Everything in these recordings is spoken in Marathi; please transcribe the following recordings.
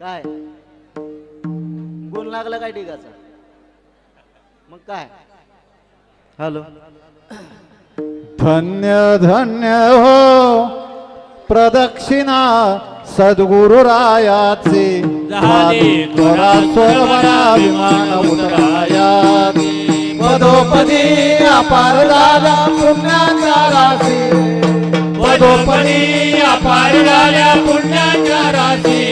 काय? गुण लागला काय डिगाचा मग काय? हॅलो. धन्य धन्य हो प्रदक्षिणा विमान उतरायाचे पदोपदी अपार झाला पुण्याचा राशी. पदोपदी अपार झाल्या पुण्याच्या राशी.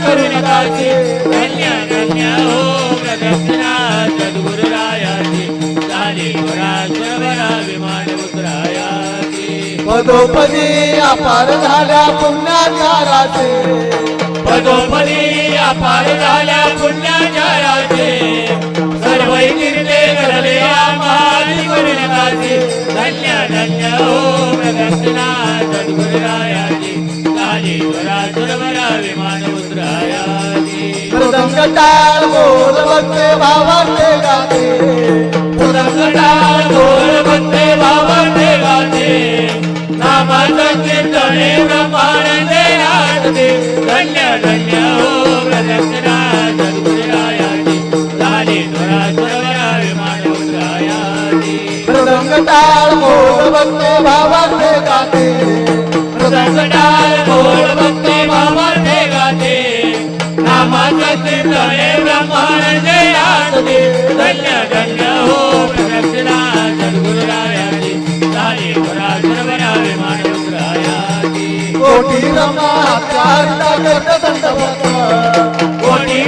करुणकाची धन्य हो प्रदक्षिणा सद्गुरुरायाची झाली वरा सर्वरा विमान उतरायाची पदोपदी अपार झाल्या पुण्याचा राशी पदोपदी अपार झाल्या पुण्याच्या सर्व घडले आम्हाची करुणकाची धन्य धन्य हो प्रदक्षिणा टाळ बोल बघते भावाचे गाते पुरंगटाळ बोल बघते भावाचे गाते नामाचं कीर्तने प्रमाणे नाचते धन्य धन्य हो प्रदक्षिणा सद्गुरुरायाची मृदंग टाळ बोल बघते भावाचे गाते बोल कोटी कोटी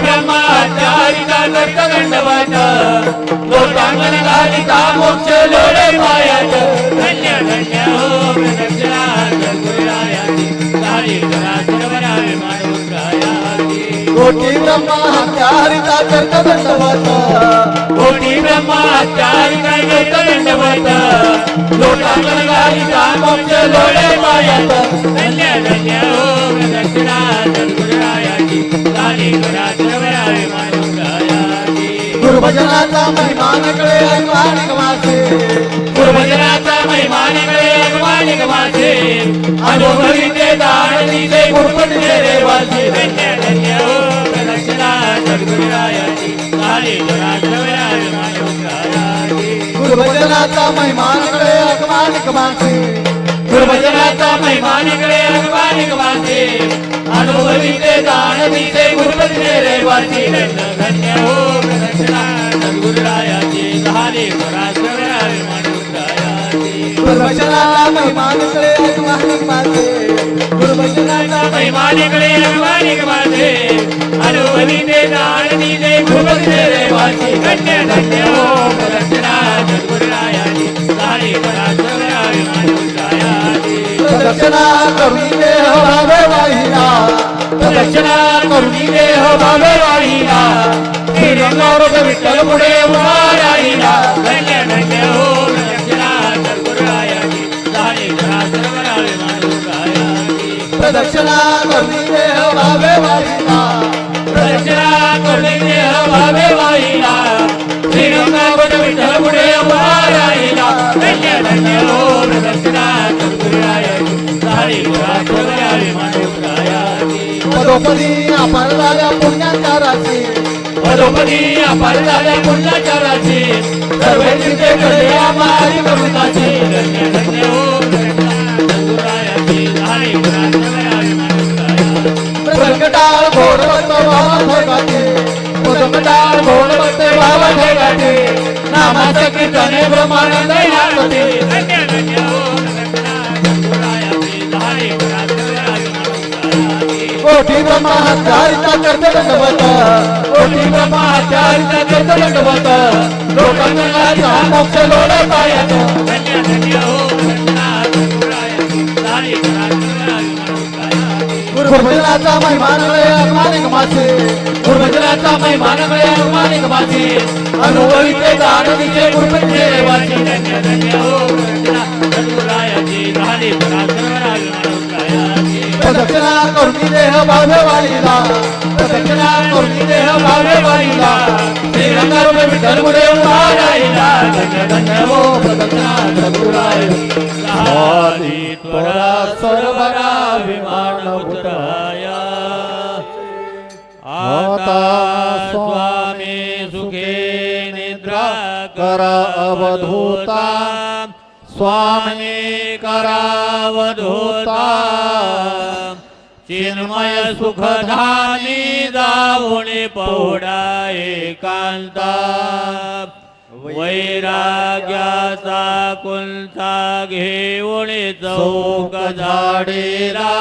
लोटांगण घालिता मोक्ष लोडे पायात. धन्य धन्य हो. कोटी ब्रह्मा चारिता करत दंडवत कोटी ब्रह्माचारिता कर्त दंडवत लोटांगण घालिता मोक्ष लोळे पायात धन्य धन्य हो प्रदक्षिणा सद्गुरुरायाची त्वरा सर्वरा विमान उतरायाची गुरुभजनाचा महिमान कळे ऐकवानिक वासे गुरुभजनाचा महिमानिकडे माझे अनुभवी ते दिले गुरुपतीचे रेवाचे धन्य सद्गुरुरायाची झाली गुरुभजनाचा महिमानकडे अगमान कमासे गुरुभजनाचा अनुभवी ते दान दिले गुरुपतीचे रेवाचे धन्य धन्य हो सद्गुरुरायाची झाली गुरुभजनाचा महिमानिकडे अगवानिक माझे अनुभवी रेवाची धन्य धन्य हो प्रदक्षिणा करुणी देह भावे वाहिला प्रदक्षिणा करुणी देह भावे वाहिला श्रीरंगावर विठ्ठल पुढे उभा राहिला. धन्य प्रदक्षिणा करुणी देह भावे वाहिला प्रदक्षिणा देह भावे विठ्ठल पुढे धन्य धन्य हो प्रदक्षिणा पदोपदी झाल्या पदोपदी झाल्या सर्व तिथे धन्य धन्य हो घोडवत भाव गाते उदमटाळ बसते भाव ठेगाते नामाचं कीर्तने ब्रह्मानंद याते कोटी ब्रह्मा करते भगवत कोटी ब्रह्माचारिता लोकांना मोक्ष लोडत पायात. गुरुजनाचा महिमान मानिक मासे. गुरुजनाचा महिमान मानिक माझे अनुभवी ते जाणवीचे गुरुपतीचे रेवाची प्रदक्षिणा करुणी देह भावे वाहिला प्रदक्षिणा करुणी देह भावे वाहिला श्रीरंगारूप विठ्ठल मुळे उभा राहिला धन्य धन्य हो करा अवधूता. स्वामी करावधूता चिन्मय सुखधानी दावणे पौडा एकांता वैराग्याचा कुंता घेऊन चौक झाडेला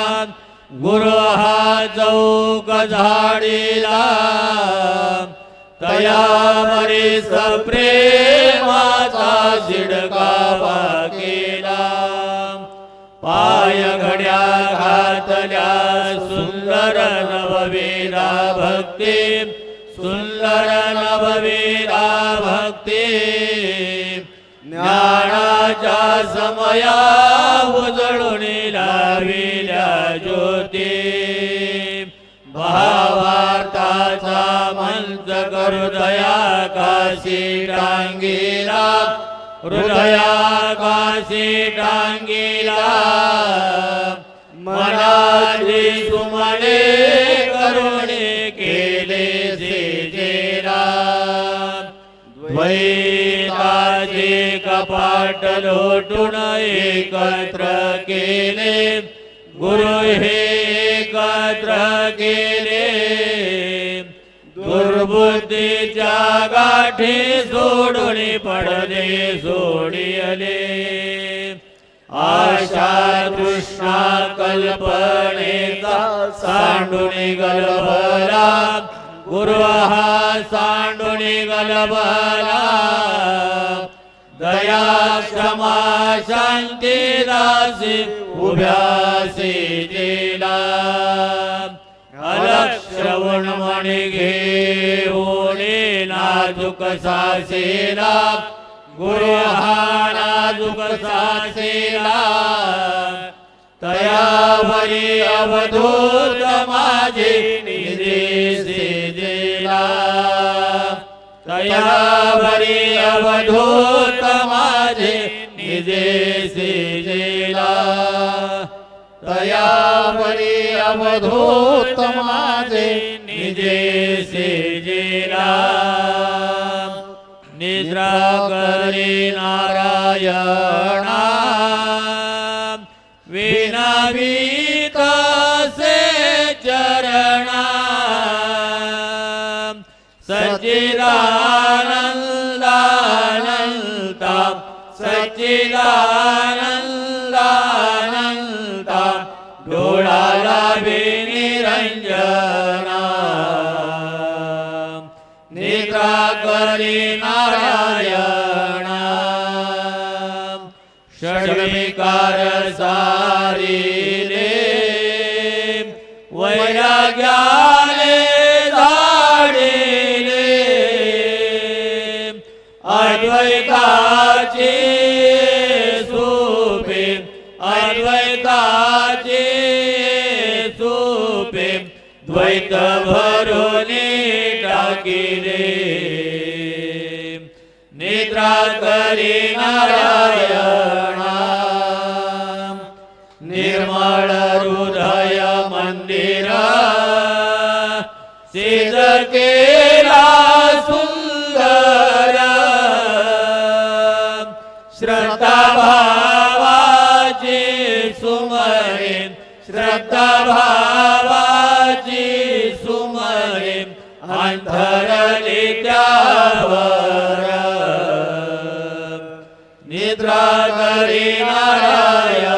गुरु हा चौक झाडेला तया तयावरी सप्रे नववीरा भक्ति सुंदर नववीरा भक्ति। ज्ञानाच्या समया उजळून लाविल्या ज्योती। भावार्थाचा मंच हृदया काशी टांगीला हृदया काशी टांगीला। मनाची द्वैताचे कपाट लोटून एकत्र केले गुरु हे एकत्र केले. दुर्बुद्धीच्या गाठी सोडून पडले सोडियले. आशा कृष्णा कल्पनेचा सांडून गलभला गुरु सांडुनी सांडून दया क्षमा शांती दासी उभ्यासी दिला अलक्षवण मणी घेऊन नाजूक सासेला। गुरु हा नाजूक सासेला। तयावरी अवधूत माझे तया भरी अवधूत माझे निजेसी जेला तया भरी अवधूत माझे निदेशे दिला निद्रा करे नारायण Bye. टाकिले निद्रा करी नारायणा। निर्मळ हृदय मंदिर सिद्ध केला सुंदर। श्रद्धा भावाचे सुमरे श्रद्धा भाव निद्रा करी नारायणा.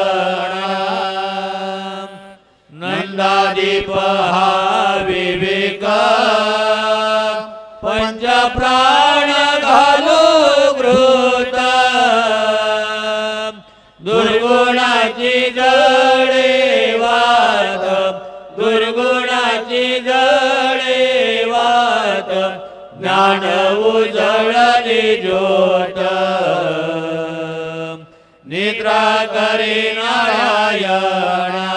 नंदादीप हा विवेक. पंच प्राण घालू घृत. दुर्गुणाची जडे वाद दुर्गुणाची जडे वाद ज्ञान उजळली ज्योत। निद्रा करी नारायणा।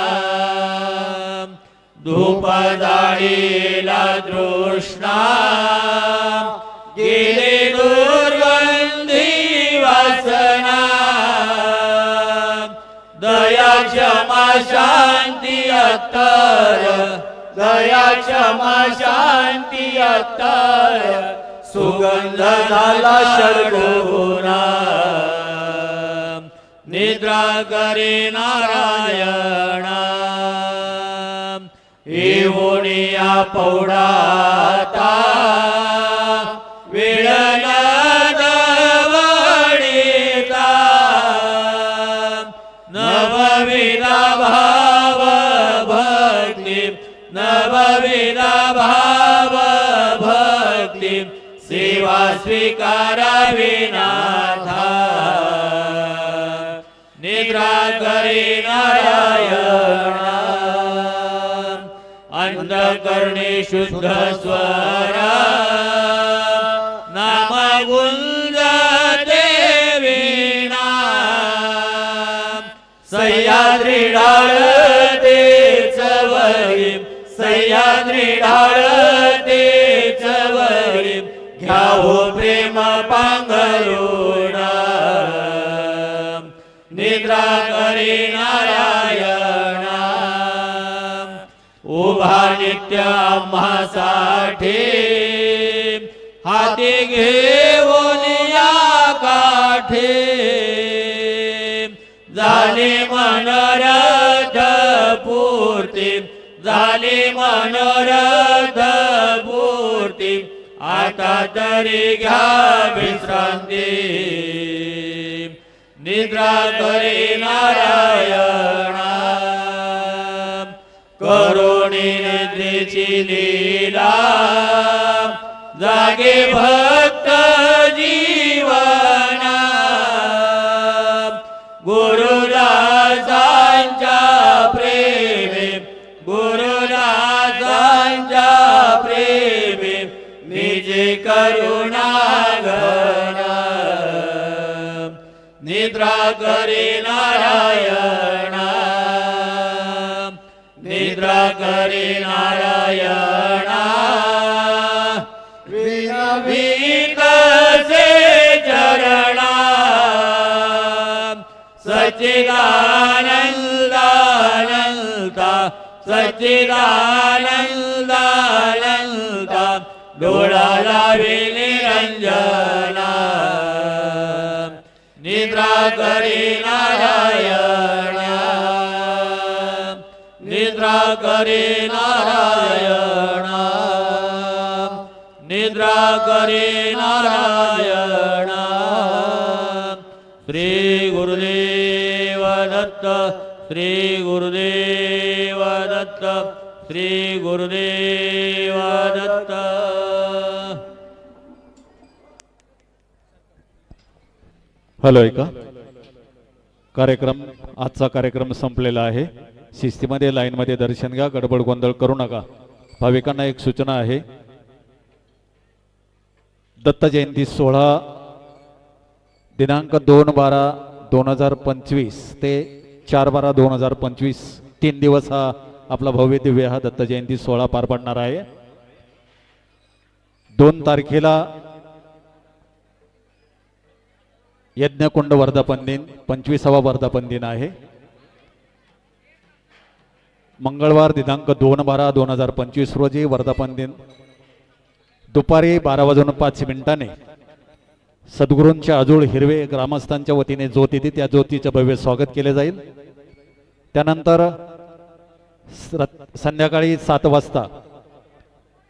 धूप जाळीला तृष्णा। गेले दुर्गंधी वासना। दया क्षमा शांती अत्तर। दया क्षमा शांती आता. सुगंध झाला षडगुणा निद्रा करे नारायणा. येऊनिया पौडाता सेवा स्वीकारावी नाथा। निद्रा करी नारायणा। अंधकरणे शुद्ध स्वरा। नाम पांघरुणा निद्रा करी नारायण उभा नित्य आम्हासाठी हाती घेऊन या काठे झाले मनोरथ पूर्ती झाले मनोरथ पूर्ती. आता तरी घ्या विश्रांती. निद्रा करी नारायण. करुणी निद्रेची लीला. जागे भक्त जीवना. गुरुदासांच्या करि नारायण। निद्रा करि नारायण। ारायणायणा चरणा। सच्चिदानन्द सचिदानन्दानन्दा डोला वि निरञ्जना करी नारायण। निद्रा करी नारायण। निद्रा करी नारायण। श्री गुरुदेव दत्त श्री गुरुदेव दत्त श्री गुरुदेव दत्त हॅलो ऐका. कार्यक्रम आजचा कार्यक्रम संपलेला आहे. शिस्तीमध्ये लाईनमध्ये दर्शन घ्या गडबड गोंधळ करू नका. भाविकांना एक सूचना आहे. दत्त जयंती सोळा दिनांक दोन बारा दोन हजार पंचवीस ते चार बारा दोन हजार पंचवीस तीन दिवस हा आपला भव्य दिव्य हा दत्त जयंती सोहळा पार पडणार आहे. दोन तारखेला यज्ञकुंड वर्धापन दिन पंचवीसावा वर्धापन दिन आहे. मंगळवार दिनांक दोन बारा दोन हजार पंचवीस रोजी वर्धापन दिन दुपारी बारा वाजून पाच मिनिटाने सद्गुरूंच्या अजूळ हिरवे ग्रामस्थांच्या वतीने ज्योत येते त्या ज्योतीचं भव्य स्वागत केले जाईल. त्यानंतर स- संध्याकाळी सात वाजता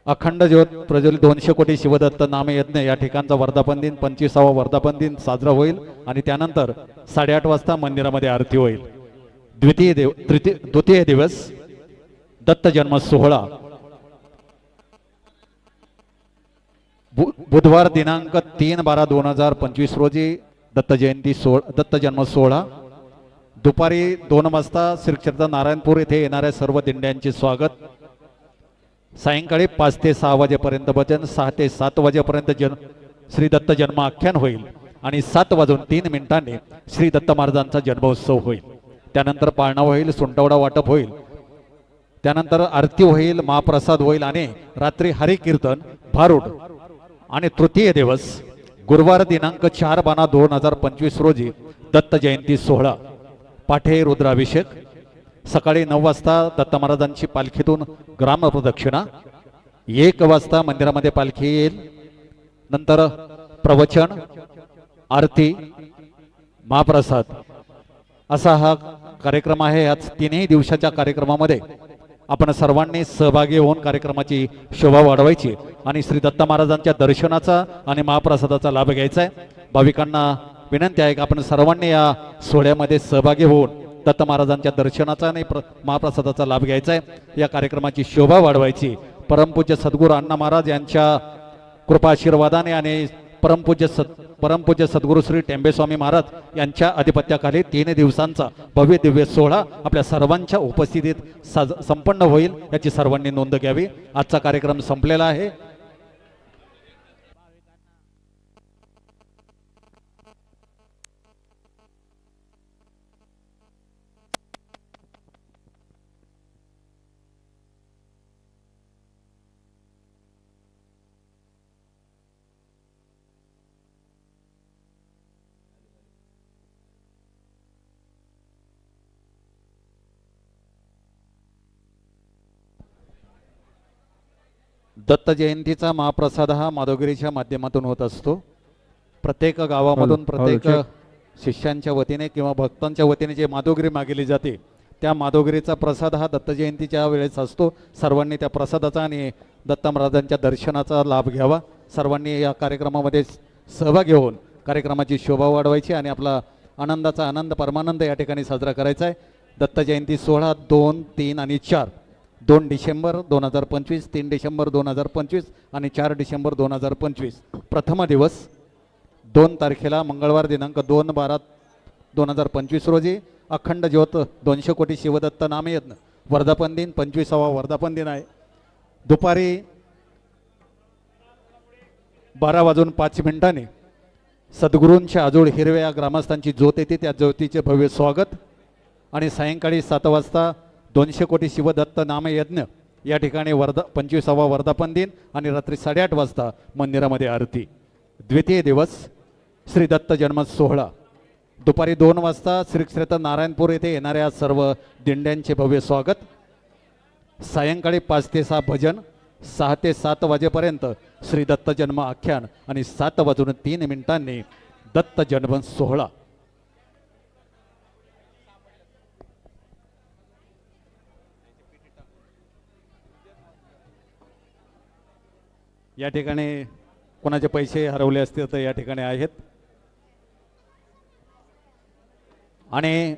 अखंड ज्योत प्रज्वलित दोनशे कोटी शिवदत्त नामयज्ञ या ठिकाणचा वर्धापन दिन पंचवीसावा वर्धापन दिन साजरा होईल आणि त्यानंतर साडेआठ वाजता मंदिरामध्ये आरती होईल. द्वितीय देव तृतीय द्वितीय दिवस दत्त जन्म सोहळा. बु- बुधवार दिनांक तीन बारा दोन हजार पंचवीस रोजी दत्त जयंती सोह दत्त जन्म सोहळा. दुपारी दोन वाजता श्री क्षेत्र नारायणपूर येथे येणाऱ्या सर्व दिंड्यांचे स्वागत. सायंकाळी पाच ते सहा वाजेपर्यंत भजन सहा ते सात वाजेपर्यंत जन श्री दत्त जन्म आख्यान होईल आणि सात वाजून तीन मिनिटांनी श्री दत्त महाराजांचा जन्मोत्सव होईल. त्यानंतर पाळणा होईल सुंटवडा वाटप होईल. त्यानंतर आरती होईल महाप्रसाद होईल आणि रात्री हरिकीर्तन भारूड आणि तृतीय दिवस गुरुवार दिनांक चार बाना दोन हजार पंचवीस रोजी दत्त जयंती सोहळा. पाठे रुद्राभिषेक सकाळी नऊ वाजता दत्त महाराजांची पालखीतून ग्राम प्रदक्षिणा एक वाजता मंदिरामध्ये पालखी येईल. नंतर प्रवचन आरती महाप्रसाद. असा हा कार्यक्रम आहे. याच तिन्ही दिवसाच्या कार्यक्रमामध्ये आपण सर्वांनी सहभागी होऊन कार्यक्रमाची शोभा वाढवायची आणि श्री दत्त महाराजांच्या दर्शनाचा आणि महाप्रसादाचा लाभ घ्यायचा आहे. भाविकांना विनंती आहे की आपण सर्वांनी या सोहळ्यामध्ये सहभागी होऊन दत्त महाराजांच्या दर्शनाचा आणि प्र महाप्रसादाचा लाभ घ्यायचा आहे. या कार्यक्रमाची शोभा वाढवायची. परमपूज्य सद्गुरू अण्णा महाराज यांच्या कृपा आशीर्वादाने आणि परमपूज्य सद परमपूज्य सद्गुरू श्री टेंबेस्वामी महाराज यांच्या अधिपत्याखाली तीन दिवसांचा भव्य दिव्य सोहळा आपल्या सर्वांच्या उपस्थितीत साज संपन्न होईल याची सर्वांनी नोंद घ्यावी. आजचा कार्यक्रम संपलेला आहे. दत्त जयंतीचा महाप्रसाद हा माधवगिरीच्या माध्यमातून होत असतो. प्रत्येक गावामधून प्रत्येक शिष्यांच्या वतीने किंवा भक्तांच्या वतीने जे माधवगिरी मागिली जाते त्या माधवगिरीचा प्रसाद हा दत्त जयंतीच्या वेळेस असतो. सर्वांनी त्या प्रसादाचा आणि दत्त महाराजांच्या दर्शनाचा लाभ घ्यावा. सर्वांनी या कार्यक्रमामध्ये सहभागी होऊन कार्यक्रमाची शोभा वाढवायची आणि आपला आनंदाचा आनंद परमानंद या ठिकाणी साजरा करायचा आहे. दत्त जयंती सोहळा दोन तीन आणि चार. दोन डिसेंबर दोन हजार पंचवीस तीन डिसेंबर दोन हजार पंचवीस आणि चार डिसेंबर दोन हजार पंचवीस. प्रथम दिवस दोन तारखेला मंगळवार दिनांक दोन बारा दोन हजार पंचवीस रोजी अखंड ज्योत दोनशे कोटी शिवदत्त नामयज्ञ वर्धापन दिन पंचवीसावा वर्धापन दिन आहे. दुपारी बारा वाजून पाच मिनिटांनी सद्गुरूंच्या आजोळ हिरव्या ग्रामस्थांची ज्योत येते. त्या ज्योतीचे भव्य स्वागत. आणि सायंकाळी सात वाजता दोनशे कोटी शिवदत्त नामयज्ञ. या ठिकाणी वर्धा पंचवीसावा वर्धापन दिन आणि रात्री साडेआठ वाजता मंदिरामध्ये आरती. द्वितीय दिवस श्री दत्त जन्म सोहळा. दुपारी दोन वाजता श्री क्षेत्र नारायणपूर येथे येणाऱ्या सर्व दिंड्यांचे भव्य स्वागत. सायंकाळी पाच ते सहा भजन सहा ते सात वाजेपर्यंत श्री दत्त जन्म आख्यान आणि सात वाजून तीन मिनिटांनी दत्त जन्म सोहळा. या ठिकाणी कोणाचे पैसे हरवले असतील तर या ठिकाणी आहेत. आणि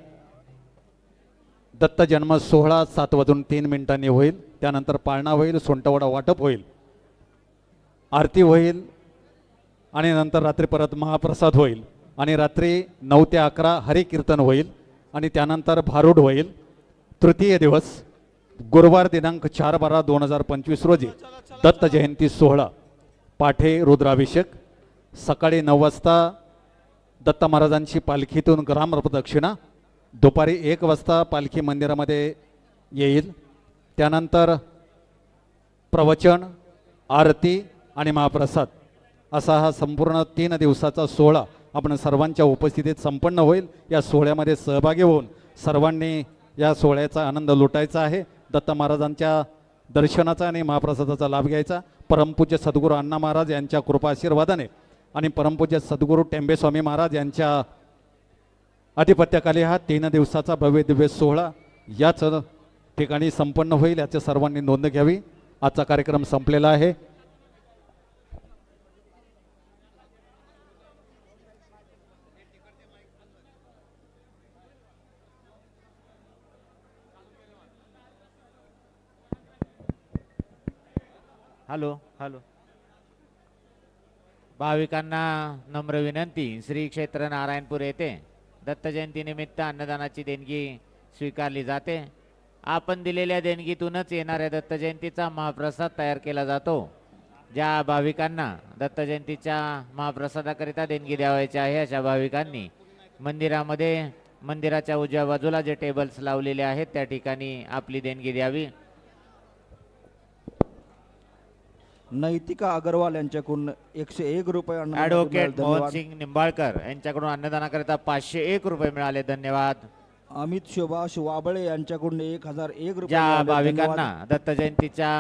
दत्त जन्म सोहळा सात वाजून तीन मिनिटांनी होईल. त्यानंतर पाळणा होईल सोंटवडा वाटप होईल आरती होईल आणि नंतर रात्री परत महाप्रसाद होईल. आणि रात्री नऊ ते अकरा हरिकीर्तन होईल. आणि त्यानंतर भारूड होईल. तृतीय दिवस गुरुवार दिनांक चार बारा दोन हजार पंचवीस रोजी दत्त जयंती सोहळा. पाठे रुद्राभिषेक. सकाळी नऊ वाजता दत्त महाराजांची पालखीतून ग्राम प्रदक्षिणा दुपारी एक वाजता पालखी मंदिरामध्ये येईल. त्यानंतर प्रवचन आरती आणि महाप्रसाद. असा हा संपूर्ण तीन दिवसाचा सोहळा आपण सर्वांच्या उपस्थितीत संपन्न होईल. या सोहळ्यामध्ये सहभागी होऊन सर्वांनी या सोहळ्याचा आनंद लुटायचा आहे. दत्त महाराजांच्या दर्शनाचा आणि महाप्रसादाचा लाभ घ्यायचा. परमपूज्य सद्गुरू अण्णा महाराज यांच्या कृपा आशीर्वादाने आणि परमपूज्य सद्गुरू टेंबेस्वामी महाराज यांच्या आधिपत्याखाली हा तीन दिवसाचा भव्य दिव्य सोहळा याच ठिकाणी संपन्न होईल याची सर्वांनी नोंद घ्यावी. आजचा कार्यक्रम संपलेला आहे. Hello hello. भाविकांना नम्र विनंती श्री क्षेत्र नारायणपूर येथे दत्त जयंतीनिमित्त अन्नदानाची देणगी स्वीकारली जाते. आपण दिलेल्या देणगीतूनच येणाऱ्या दत्त जयंतीचा महाप्रसाद तयार केला जातो. ज्या भाविकांना दत्त जयंतीच्या महाप्रसादाकरिता देणगी द्यावायची आहे अशा भाविकांनी मंदिरामध्ये मंदिराच्या उजव्या बाजूला जे टेबल्स लावलेले आहेत त्या ठिकाणी आपली देणगी द्यावी. नैतिका अगरवाल यांच्याकडून एकशे एक रुपये अन्नदान ऍडव्होकेट. मोहन सिंग निंबाळकर यांच्याकडून अन्नदानाकरिता पाचशे एक रुपये मिळाले धन्यवाद अमित शोभाष वाबळे यांच्याकडून एक हजार एक रुपये ज्या मिळाले. भाविकांना. दत्त जयंतीच्या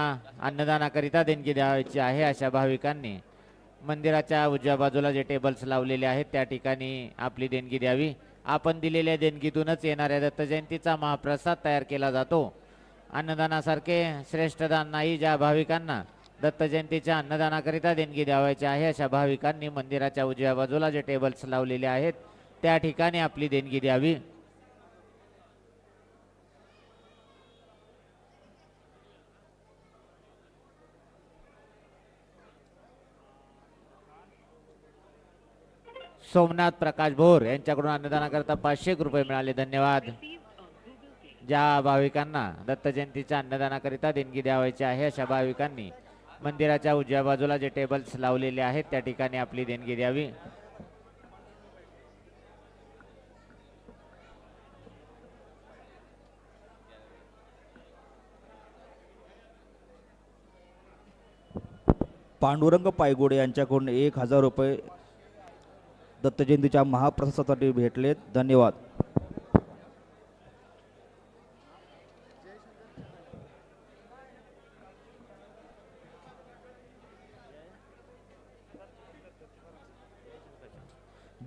अन्नदानाकरिता देणगी द्यायची आहे अशा भाविकांनी मंदिराच्या उजव्या बाजूला जे टेबल्स लावलेले आहेत त्या ठिकाणी आपली देणगी द्यावी आपण दिलेल्या देणगीतूनच येणाऱ्या दत्त जयंतीचा महाप्रसाद तयार केला जातो अन्नदानासारखे श्रेष्ठ दान नाही ज्या भाविकांना दत्त जयंतीच्या अन्नदानाकरिता देणगी द्यावायची आहे. अशा भाविकांनी मंदिराच्या उजव्या बाजूला जे टेबल्स लावलेले आहेत त्या ठिकाणी आपली देणगी द्यावी. सोमनाथ प्रकाश भोर यांच्याकडून अन्नदानाकरता पाचशे रुपये मिळाले. धन्यवाद. ज्या भाविकांना दत्त जयंतीच्या अन्नदानाकरिता देणगी द्यावायची आहे अशा भाविकांनी मंदिराच्या उजव्या बाजूला जे टेबल्स लावलेले आहेत त्या ठिकाणी आपली देणगी द्यावी. पांडुरंग पायगुडे यांच्याकडून एक हजार रुपये दत्त जयंतीच्या महाप्रसादासाठी भेटलेत. धन्यवाद.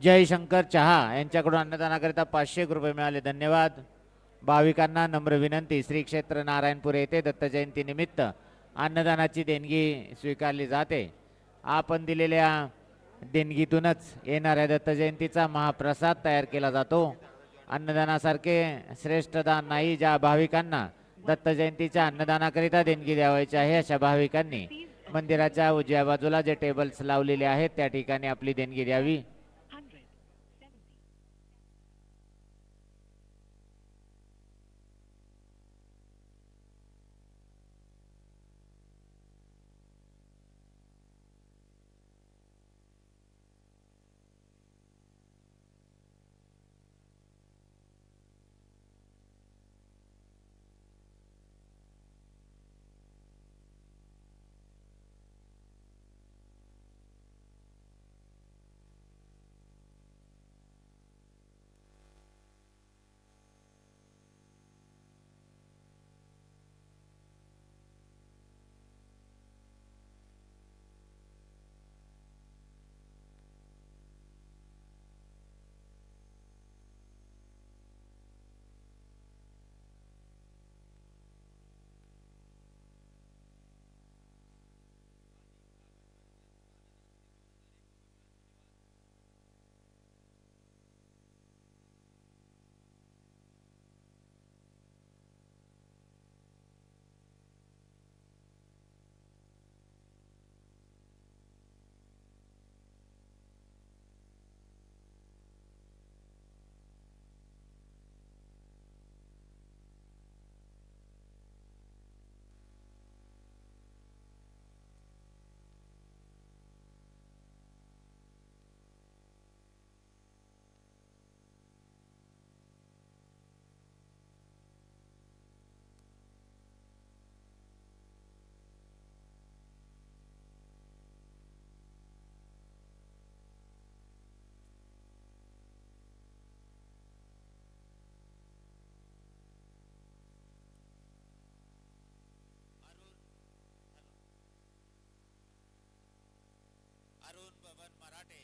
जयशंकर चहा यांच्याकडून अन्नदानाकरिता पाचशे रुपये मिळाले. धन्यवाद. भाविकांना नम्र विनंती. श्री क्षेत्र नारायणपूर येथे दत्त अन्नदानाची देणगी स्वीकारली जाते. आपण दिलेल्या देणगीतूनच येणाऱ्या दत्त जयंतीचा महाप्रसाद तयार केला जातो. अन्नदानासारखे श्रेष्ठ दान नाही ज्या भाविकांना दत्त जयंतीच्या अन्नदानाकरिता देणगी द्यावायची आहे अशा भाविकांनी मंदिराच्या उजव्या बाजूला जे टेबल्स लावलेले आहेत त्या ठिकाणी आपली देणगी द्यावी. मराठे